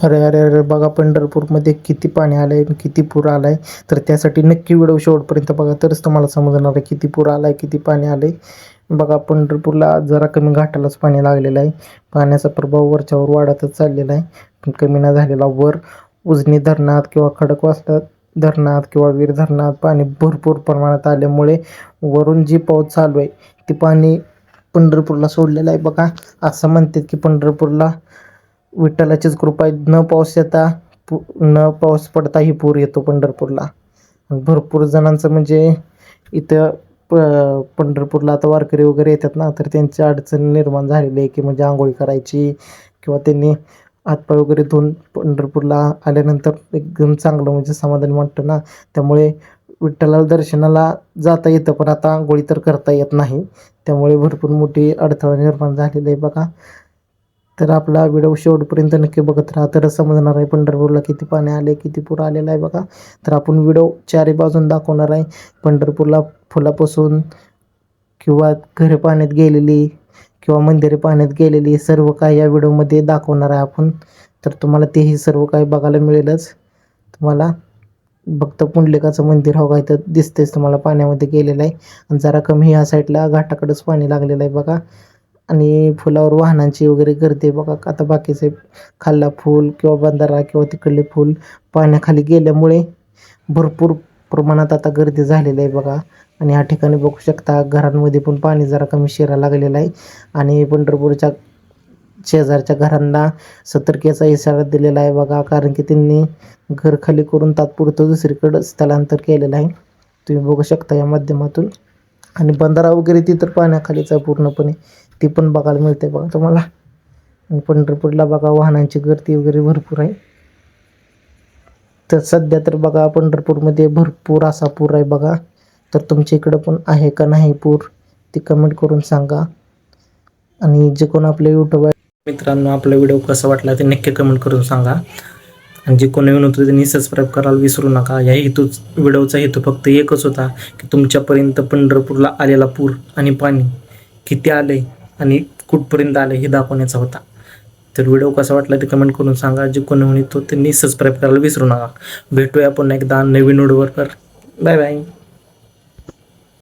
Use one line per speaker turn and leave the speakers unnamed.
अरे अरे अरे बघा पंढरपूरमध्ये किती पाणी आलं आहे किती पूर आला आहे तर त्यासाठी नक्की व्हिडिओ शेवटपर्यंत बघा. तरच तुम्हाला समजणार आहे किती पूर आला आहे किती पाणी आलं आहे बघा पंढरपूरला जरा कमी घाटालाच पाणी लागलेलं आहे. पाण्याचा प्रभाव वरच्यावर वाढतच चाललेला आहे. पण कमी नाही झालेला वर उजनी धरणात किंवा खडकवासला धरणात किंवा वीर धरणात पाणी भरपूर प्रमाणात आल्यामुळे वरून जी पाऊस चालू आहे ती पाणी पंढरपूरला सोडलेलं आहे बघा. असं म्हणतात की पंढरपूरला विठ्ठलाचीच कृपा आहे. न पाऊस येता पु न पाऊस पडताही पूर येतो पंढरपूरला. भरपूर जणांचं म्हणजे इथं प पंढरपूरला आता वारकरी वगैरे येतात ना तर त्यांची अडचण निर्माण झालेली आहे की म्हणजे आंघोळी करायची किंवा त्यांनी हातपाय वगैरे धुवून पंढरपूरला आल्यानंतर एकदम चांगलं म्हणजे समाधान वाटतं ना. त्यामुळे विठ्ठलाला दर्शनाला जाता येतं पण आता आंघोळी तर करता येत नाही. त्यामुळे भरपूर मोठी अडथळा निर्माण झालेली आहे बघा. तर आपला व्हिडिओ शेवटपर्यंत नक्की बघत राहा. तरच समजणार आहे पंढरपूरला किती पाणी आले किती पूर आलेला आहे बघा. तर आपण व्हिडिओ चारी बाजून दाखवणार आहे. पंढरपूरला फुलापासून किंवा घरे पाण्यात गेलेली किंवा मंदिरे पाण्यात गेलेली सर्व काही या व्हिडिओमध्ये दाखवणार आहे आपण. तर तुम्हाला तेही सर्व काही बघायला मिळेलच. तुम्हाला भक्त पुंडलिकाचं मंदिर हो काय तर दिसतेच तुम्हाला पाण्यामध्ये गेलेलं आहे. आणि जरा कमी ह्या साईडला घाटाकडंच पाणी लागलेलं आहे बघा. आणि फुलावर वाहनांची वगैरे गर्दी आहे बघा. आता बाकीचे खाल्ला फूल किंवा बंधारा किंवा तिकडले फूल पाण्याखाली गेल्यामुळे भरपूर प्रमाणात आता गर्दी झालेली आहे बघा. आणि या ठिकाणी बघू शकता घरांमध्ये पण पाणी जरा कमी शिरायला लागलेलं आहे. आणि पंढरपूरच्या शेजारच्या घरांना सतर्केचा इशारा दिलेला आहे बघा. कारण की त्यांनी घर खाली करून तात्पुरतं दुसरीकडं स्थलांतर केलेलं आहे. तुम्ही बघू शकता या माध्यमातून. आणि बंधारा वगैरे ती तर पाण्याखालीच आहे पूर्णपणे. ती पण बघायला मिळते बघा तुम्हाला. आणि पंढरपूरला बघा वाहनांची गर्दी वगैरे भरपूर आहे. तर सध्या तर बघा पंढरपूरमध्ये भरपूर असा पूर आहे बघा. तर तुमच्या इकडं पण आहे का नाही पूर? ते कमेंट करून सांगा. आणि जे कोण आपले यूट्यूब आहे मित्रांनो आपला व्हिडिओ कसा वाटला ते नक्की कमेंट करून सांगा. आणि जे कोणी नवीन होतं त्यांनी सबस्क्राईब करायला विसरू नका. या हेतूच व्हिडिओचा हेतू फक्त एकच होता की तुमच्यापर्यंत पंढरपूरला आलेला पूर आणि पाणी किती आले आणि कुठपर्यंत आले हे दाखवण्याचा होता. तर व्हिडिओ कसा वाटला ते कमेंट करून सांगा. जे कोणी नवीन त्यांनी सबस्क्राईब करायला विसरू नका. भेटूया पुन्हा एकदा नवीन व्हिडिओवर. Bye bye